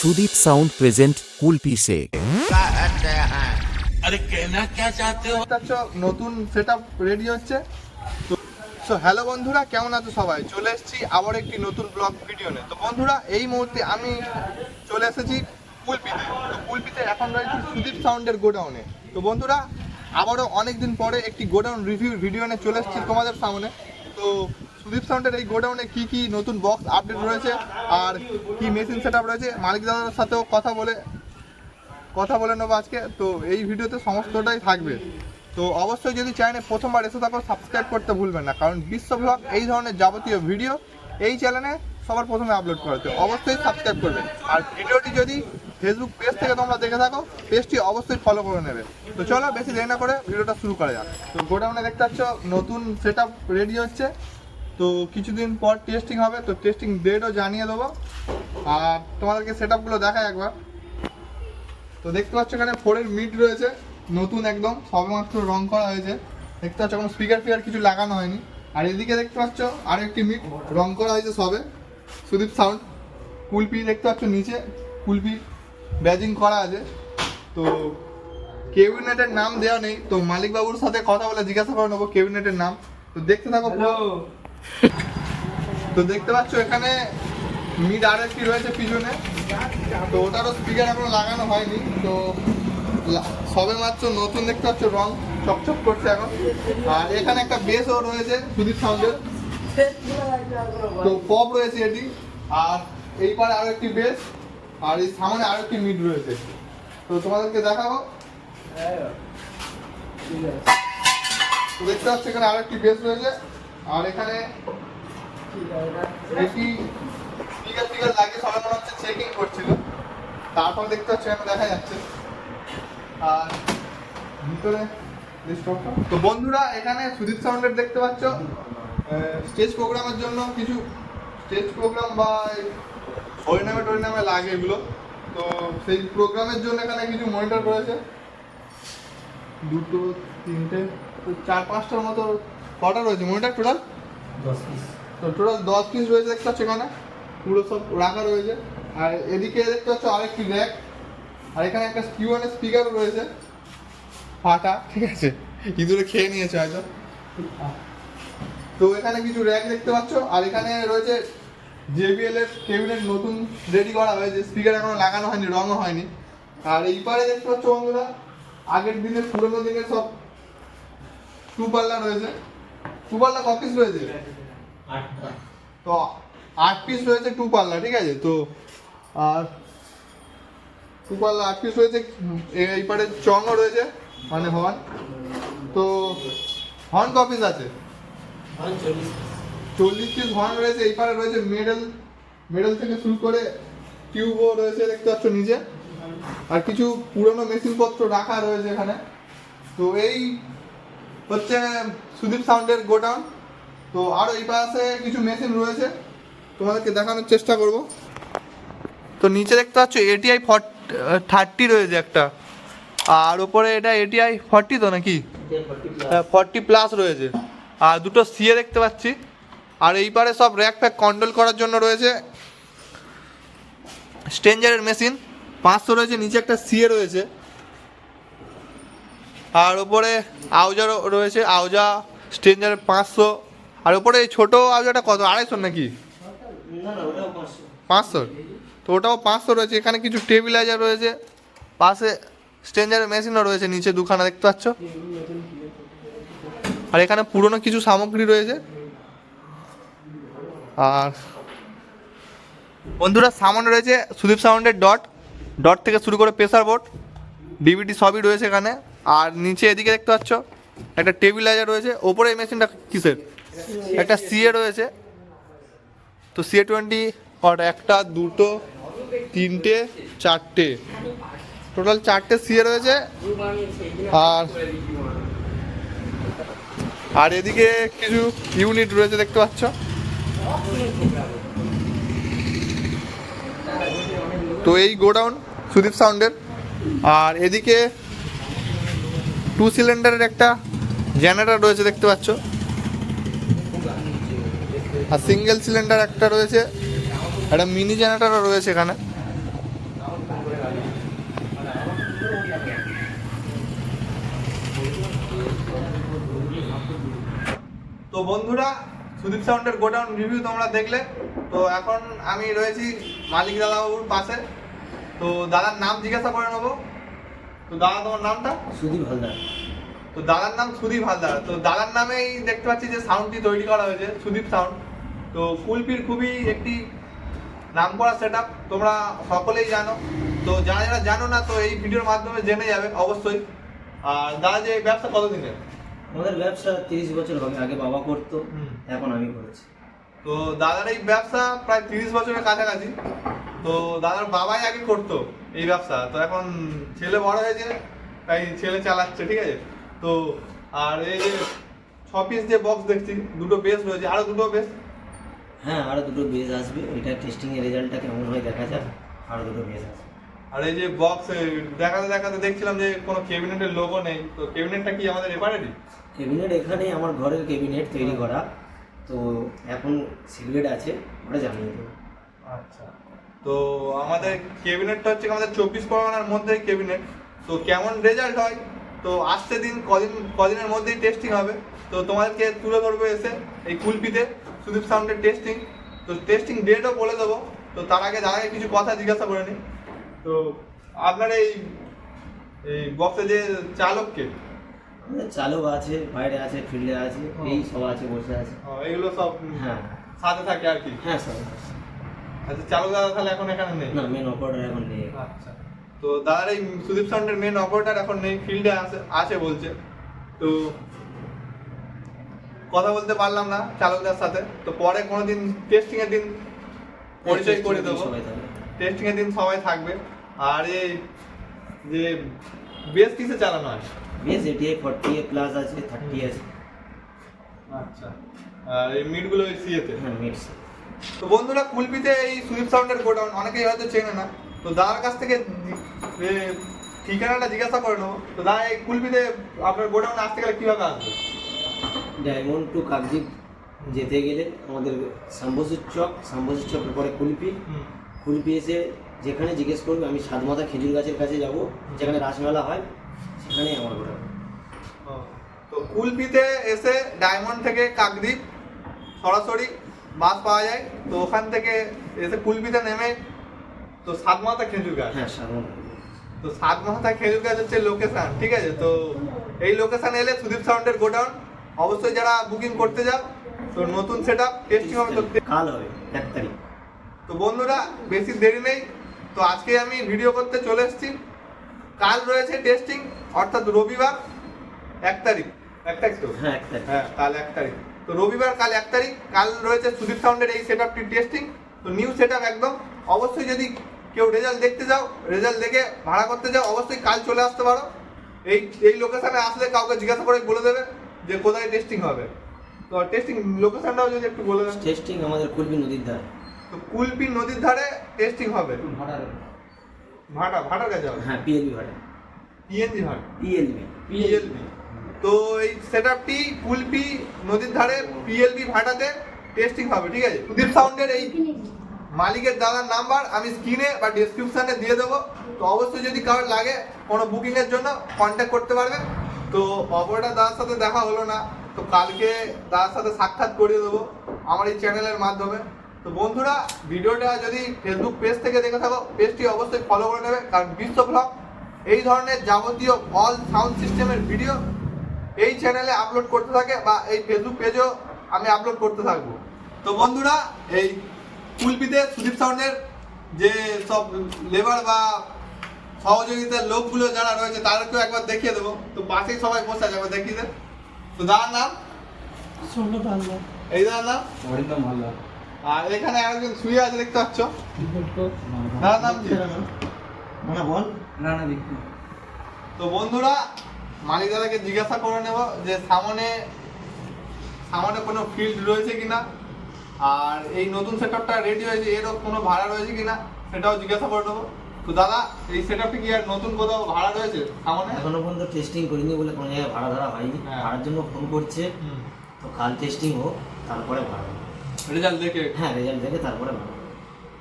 Sudip sound present Kulpi সে নতুন set up ready হচ্ছে। তো হ্যালো বন্ধুরা কেমন আছো সবাই? চলে এসেছি আবার একটি নতুন ব্লগ ভিডিও নিয়ে। তো বন্ধুরা এই মুহূর্তে আমি চলে এসেছি কুলপিতে। তো কুলপিতে এখন রয়েছে সুদীপ সাউন্ডের গোডাউনে তো বন্ধুরা আবারও অনেক দিন পরে একটি গোডাউন রিভিউ ভিডিও নিয়ে চলে এসেছি তোমাদের সামনে। তো সুদীপ সাউন্ডের এই গোডাউনে কি কি নতুন বক্স আপডেট রয়েছে আর কি মেশিন সেট রয়েছে? মালিক দাদার সাথেও কথা বলে কথা বলে নেব আজকে। তো এই ভিডিওতে সমস্তটাই থাকবে। তো অবশ্যই যদি চ্যানেলে প্রথমবার এসে থাকো সাবস্ক্রাইব করতে ভুলবেন না। কারণ বিশ্ব ব্লগ এই ধরনের যাবতীয় ভিডিও এই চ্যানেলে সবার প্রথমে আপলোড করা হচ্ছে। অবশ্যই সাবস্ক্রাইব করবে আর ভিডিওটি যদি ফেসবুক পেজ থেকে তোমরা দেখে থাকো পেজটি অবশ্যই ফলো করে নেবে। তো চলো, বেশি দেরি না করে ভিডিওটা শুরু করা যাক। তো গোডাউনে দেখতে পাচ্ছ, নতুন সেট রেডি হচ্ছে। তো কিছুদিন পর টেস্টিং হবে, তো টেস্টিং ডেটও জানিয়ে দেবো। আর তোমাদেরকে সেট আপগুলো দেখায় একবার। তো দেখতে পাচ্ছ এখানে ফোরের মিড রয়েছে, নতুন একদম, সবেমাত্র রং করা হয়েছে। দেখতে পাচ্ছ কোনো স্পিকার ফিকার কিছু লাগানো হয়নি। আর এদিকে দেখতে পাচ্ছ আর একটি মিড রং করা হয়েছে সবে। সুদীপ সাউন্ড কুলপি দেখতে পাচ্ছ নিচে কুলপি ব্যাজিং করা আছে। তো কেবিনেটের নাম দেওয়া নেই, তো মালিকবাবুর সাথে কথা বলে জিজ্ঞাসা করে নেব কেবিনেটের নাম। তো দেখতে থাকো পুরো। তো দেখতে পাচ্ছ এখানে মিড আর একটি রয়েছে পিছনে। তো ওটারও স্পিকার এখনও লাগানো হয়নি। তো সবে মাত্র নতুন দেখতে পাচ্ছ, রং চকচক করছে এখন। আর এখানে একটা বেসও রয়েছে, সুদীপ সাউন্ডের। তো পপ রয়েছে এটি। আর এই পারে আরও একটি বেস আর এই সামনে আরও একটি মিড রয়েছে। তো তোমাদেরকে দেখাবো। দেখতে পাচ্ছ এখানে আরও একটি বেস রয়েছে। আর এখানে এটি স্পিকার টিকার লাগিয়ে সবাই মনে হচ্ছে চেকিং করছিল। তারপর দেখতে পাচ্ছি এখন দেখা যাচ্ছে। আর ভিতরে তো বন্ধুরা, এখানে সুদীপ সাউন্ডের দেখতে পাচ্ছ। স্টেজ প্রোগ্রামের জন্য কিছু স্টেজ প্রোগ্রাম বা হরিনামে টরিনামে লাগে এগুলো। তো সেই প্রোগ্রামের জন্য এখানে কিছু মনিটর রয়েছে দুটো, তিনটে চার পাঁচটার মতো কটা রয়েছে? Monitor total? দশ তো টোটাল দশ পিস রয়েছে দেখতে পাচ্ছ এখানে। পুরো সব রাখা রয়েছে। আর এদিকে দেখতে পাচ্ছ আরেকটি র্যাক আর এখানে একটা কিউএন স্পিকারও রয়েছে। ফাটা ঠিক আছে? ইঁদুরে খেয়ে নিয়েছে হয়তো। তো এখানে কিছু র্যাক দেখতে পাচ্ছ। আর এখানে রয়েছে জেবিএল এর কেবিনেট নতুন রেডি করা হয়েছে। স্পিকার এখনও লাগানো হয়নি রঙও হয়নি। আর এই পারে দেখতে পাচ্ছ বন্ধুরা আগের দিনের পুরোনো দিনের সব টু পাল্লা রয়েছে। টু পাল্লা কপিস রয়েছে? তো আট পিস রয়েছে টু পাল্লা ঠিক আছে? তো আর টু পাল্লা আট পিস রয়েছে এই পারে চংও রয়েছে মানে হর্ন তো হর্ন কপিস আছে? চল্লিশ পিস হর্ন রয়েছে এই পারে রয়েছে মেডেল মেডেল থেকে শুরু করে টিউবও রয়েছে দেখতে পাচ্ছ নিচে। আর কিছু পুরনো মেশিনপত্র রাখা রয়েছে এখানে। তো এই হচ্ছে সুদীপ সাউন্ডের গোডাউন। তো আরও এই পাশে কিছু মেশিন রয়েছে। তোমাদেরকে দেখানোর চেষ্টা করব। তো নিচে দেখতে পাচ্ছ এটিআই থার্টি রয়েছে একটা। আর ওপরে এটা এটিআই ফর্টি তো নাকি? ফর্টি প্লাস রয়েছে। আর দুটো সিএ দেখতে পাচ্ছি। আর এই পারে সব র্যাক প্যাক কন্ট্রোল করার জন্য রয়েছে। স্ট্রেঞ্জারের মেশিন পাঁচশো রয়েছে, নিচে একটা সিএ রয়েছে। আর ওপরে আউজারও রয়েছে, আউজা স্ট্রেঞ্জারের পাঁচশো। আর ওপরে এই ছোটো আউজাটা কত? আড়াইশো নাকি? পাঁচশো। তো ওটাও পাঁচশো রয়েছে। এখানে কিছু টেবিলাইজার রয়েছে। পাশে স্ট্রেঞ্জারের মেশিনও রয়েছে, নিচে দুখানা দেখতে পাচ্ছ। আর এখানে পুরনো কিছু সামগ্রী রয়েছে। আর বন্ধুরা সামনে রয়েছে সুদীপ সাউন্ডের ডট। ডট থেকে শুরু করে প্রেসার বোর্ড ডিভিডি সবই রয়েছে এখানে। আর নিচে এদিকে দেখতে পাচ্ছ, একটা টেবিলাইজার রয়েছে, ওপরে এই মেশিনটা কিসের? একটা সিএ রয়েছে। তো সিএ টোয়েন্টি কটা একটা, দুটো, তিনটে, চারটে। টোটাল চারটে সিএ রয়েছে। আর আর এদিকে কিছু ইউনিট রয়েছে, দেখতে পাচ্ছ। তো এই গোডাউন সুদীপ সাউন্ডের। আর এদিকে টু সিলিন্ডারের একটা জেনারেটর রয়েছে, দেখতে পাচ্ছ। আর সিঙ্গেল সিলিন্ডার একটা রয়েছে। একটা মিনি জেনারেটরও রয়েছে এখানে। তো বন্ধুরা, সুদীপ সাউন্ডের গোডাউন রিভিউ তোমরা দেখলে। তো এখন আমি রয়েছি মালিক দাদাবাবুর পাশে। তো দাদার নাম জিজ্ঞাসা করে নেব। তো দাদা তোমার নামটা? সুদীপ হালদার। তো দাদার নাম সুদীপ হালদার। তো দাদার নামেই দেখতে পাচ্ছি যে সাউন্ডটি তৈরি করা হয়েছে সুদীপ সাউন্ড তো কুলপির খুবই একটি নাম করা সেট তোমরা সকলেই জানো। তো যারা যারা জানো না তো এই ভিডিওর মাধ্যমে জেনে যাবে অবশ্যই। আর দাদা যে ব্যবসা কতদিনের? আমাদের ব্যবসা তিরিশ বছর হবে। আগে বাবা করতো এখন আমি করেছি। তো দাদার এই ব্যবসা প্রায় তিরিশ বছরের কাছাকাছি। তো দাদার বাবাই আগে করতো এই ব্যবসা। তো এখন ছেলে বড় হয়েছে তাই ছেলে চালাচ্ছে ঠিক আছে? তো আর এই যে ছ পিস যে বক্স দেখছি দুটো বেস রয়েছে। আরও দুটো বেস হ্যাঁ আরও দুটো বেজ আসবে। এটা টেস্টিং এর রেজাল্টটা কেমন হয় দেখা যাক। আরও দুটো বেজ আসবে। আর এই যে বক্স দেখাতে দেখাতে দেখছিলাম যে কোনো ক্যাবিনেটের লোগো নেই। তো ক্যাবিনেটটা কি আমাদের এবারেরই ক্যাবিনেট এখানে আমার ঘরের ক্যাবিনেট তৈরি করা। তো এখন সিলভেট আছে ওটা জানিয়ে দেবো। আচ্ছা। তো আমাদের ক্যাবিনেটটা হচ্ছে আমাদের চব্বিশ পরগনার মধ্যে ক্যাবিনেট। তো কেমন রেজাল্ট হয়? তো আসছে দিন কদিন কদিনের মধ্যেই টেস্টিং হবে। তো তোমাদেরকে তুলে ধরবো এসে এই কুলপিতে সুদীপ সাউন্ডের টেস্টিং তো টেস্টিং ডেটও বলে দেবো। তো তার আগে তার আগে কিছু কথা জিজ্ঞাসা করে নিই। তো আপনার এই এই বক্সে যে চালককে? চালক আছে বাইরে আছে ফিল্ডে আছে এই সব আছে বসে আছে। এগুলো সব হ্যাঁ। সাথে থাকে আর কি। হ্যাঁ সব আচ্ছা চালক দাদা তাহলে এখন এখানে নেই? না মেন অপারেটর এখন নেই। আচ্ছা। তো দাদার এই সুদীপ সাউন্ডের মেন অপারেটর এখন নেই ফিল্ডে আছে আছে বলছে। তো কথা বলতে পারলাম না চালকদের সাথে। তো পরে কোনোদিন টেস্টিং এর দিন পরিচয় করে দেবো। টেস্টিং এর দিন সবাই থাকবে। আর এই যে বেশ কিসে চালানো হয়? বেশ এটিআই ফর্টি এ প্লাস আছে থার্টি আছে। আচ্ছা। আর এই মিটগুলো সিএতে হ্যাঁ মিটস তো বন্ধুরা কুলপিতে এই সুদীপ সাউন্ডের গোডাউন অনেকেই হয়তো চেনে না। তো দাদার কাছ থেকে ঠিকানাটা জিজ্ঞাসা করে নেব। তো দাদা এই কুলপিতে আপনার গোডাউন আসতে গেলে কীভাবে আসবে? ডায়মন্ড টু কাকদ্বীপ যেতে গেলে আমাদের শাম্বসুর চক শাম্বসুর চকের পরে কুলপি কুলপি এসে যেখানে জিজ্ঞেস করবে আমি সাতমাথা খেজুর গাছের কাছে যাব যেখানে রাসমেলা হয় সেখানেই আমার গোডাউন। তো কুলপিতে এসে ডায়মন্ড থেকে কাকদ্বীপ সরাসরি বাস পাওয়া যায় তো ওখান থেকে এসে কুলপিতে নেমে তো সাতমাথা খেজুর গাছ। হ্যাঁ তো সাত মাথা খেজুর গাছ হচ্ছে লোকেশন ঠিক আছে? তো এই লোকেশন এলে সুদীপ সাউন্ডের গোডাউন। অবশ্যই যারা বুকিং করতে যাও তো নতুন সেট আপ টেস্টিং হবে তো কাল হবে এক তারিখ। তো বন্ধুরা বেশি দেরি নেই। তো আজকে আমি ভিডিও করতে চলে এসেছি। কাল রয়েছে টেস্টিং অর্থাৎ রবিবার এক তারিখ। এক তারিখ তো? হ্যাঁ এক তারিখ। হ্যাঁ কাল এক তারিখ। তো রবিবার কাল এক তারিখ কাল রয়েছে সুদীপ সাউন্ডের এই সেট আপটি টেস্টিং তো নিউ সেট একদম। অবশ্যই যদি কেউ রেজাল্ট দেখতে যাও রেজাল্ট দেখে ভাড়া করতে যাও অবশ্যই কাল চলে আসতে পারো। এই এই লোকেশানে আসলে কাউকে জিজ্ঞাসা করে বলে দেবে যে কোথায় টেস্টিং হবে। তো টেস্টিং লোকেশনটাও যদি একটু বলে দেন। টেস্টিং আমাদের কুলপি নদীর ধারে। তো কুলপি নদীর ধারে টেস্টিং হবে। ভাটা ভাটার কাছে হবে হ্যাঁ পিএলবি ভাটা পিএনজি ভাট পিএলবি পিএলবি তো এই সেটআপটি কুলপি নদীর ধারে পিএলবি ভাটাতে টেস্টিং হবে, ঠিক আছে? সুদীপ সাউন্ডের এই মালিকের দাদার নাম্বার আমি স্ক্রিনে বা ডেসক্রিপশনে দিয়ে দেবো। তো অবশ্যই যদি কারোর লাগে কোনো বুকিংয়ের জন্য কন্ট্যাক্ট করতে পারবে। তো অপরটা দাদার সাথে দেখা হলো না। তো কালকে দাদার সাথে সাক্ষাৎ করিয়ে দেবো আমার এই চ্যানেলের মাধ্যমে। তো বন্ধুরা, ভিডিওটা যদি ফেসবুক পেজ থেকে দেখে থাকো পেজটি অবশ্যই ফলো করে নেবে। কারণ বিশ্ব ব্লগ এই ধরনের যাবতীয় অল সাউন্ড সিস্টেমের ভিডিও এই চ্যানেলে আপলোড করতে থাকে বা এই ফেসবুক পেজও আমি আপলোড করতে থাকব। তো বন্ধুরা এই কুলপিতে সুদীপ সাউন্ডের যে সব লেবার বা সহযোগিতার লোকগুলো যারা রয়েছে তাদেরকেও একবার দেখিয়ে দেবো। তো পাশেই সবাই বসে আছে একবার দেখিয়ে দেন তো দাদার নাম? সৌরভ হালদার এই দাদার নাম? অরিন্দম হালদার আর এখানে একজন শুয়ে আছে দেখতে পাচ্ছ? দাদার নাম কি? মানে বল। রানা বিক্রি তো বন্ধুরা মালিক দাদাকে জিজ্ঞাসা করে নেব যে সামনে সামনে কোনো ফিল্ড রয়েছে কিনা? আর এই নতুন সেটআপটা রেডি হয়েছে এরও কোনো ভাড়া রয়েছে কিনা সেটাও জিজ্ঞাসা করে নেব। তো দাদা এই সেটআপটি কি আর নতুন কোথাও ভাড়া রয়েছে সামনে? এখনও পর্যন্ত টেস্টিং করিনি বলে কোনো জায়গায় ভাড়া ধরা হয়নি। হ্যাঁ। ভাড়ার জন্য ফোন করছে। তো কাল টেস্টিং হোক তারপরে ভাড়া রেজাল্ট দেখে? হ্যাঁ রেজাল্ট দেখে তারপরে ভাড়া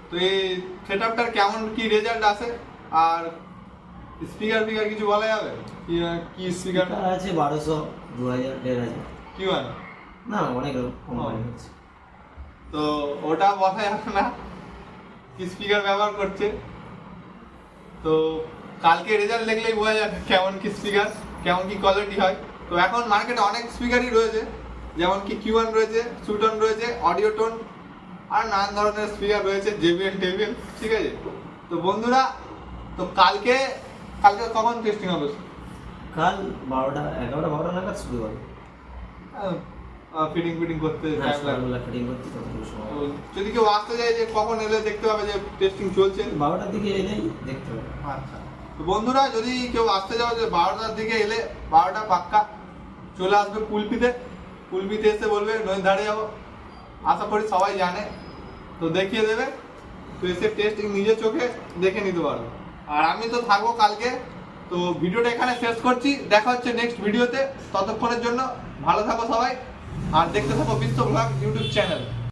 তো এই সেটআপটার কেমন কি রেজাল্ট আসে? আর স্পিকার ফিকার কিছু বলা যাবে? কি কি স্পিকার? আছে বারোশো দু হাজার দেড় হাজার কি মানে না অনেক তো ওটা বলা যাবে না কি স্পিকার ব্যবহার করছে। তো কালকে রেজাল্ট দেখলেই বোঝা যাবে কেমন কি স্পিকার কেমন কি কোয়ালিটি হয়। তো এখন মার্কেটে অনেক স্পিকারই রয়েছে যেমন কি কিউ রয়েছে সুটন রয়েছে অডিও টোন আর নানান ধরনের স্পিকার রয়েছে জেবিএল টেবিএল ঠিক আছে? তো বন্ধুরা তো কালকে কালকে কখন টেস্টিং হবে? কাল বারোটা এগারোটা বারোটা নাগাদ শুরু হবে। ফিটিং ফিটিং করতে হ্যাঁ। ফিটিং করতে সময় তো যদি কেউ আসতে যায় যে কখন এলে দেখতে পাবে যে টেস্টিং চলছে। বারোটার দিকে এলেই দেখতে হবে। আচ্ছা। তো বন্ধুরা যদি কেউ আসতে যাও যে বারোটার দিকে এলে বারোটা পাক্কা চলে আসবে কুলপিতে। কুলপিতে এসে বলবে নদীর ধারে যাব। আশা করি সবাই জানে। তো দেখিয়ে দেবে। তো এসে টেস্টিং নিজের চোখে দেখে নিতে পারবে। আর আমি তো থাকব কালকে। তো ভিডিওটা এখানে শেষ করছি। দেখা হচ্ছে নেক্সট ভিডিওতে ততক্ষণের জন্য ভালো থাকো সবাই। আর দেখতে থাকো বিশ্ব ব্লগ ইউটিউব চ্যানেল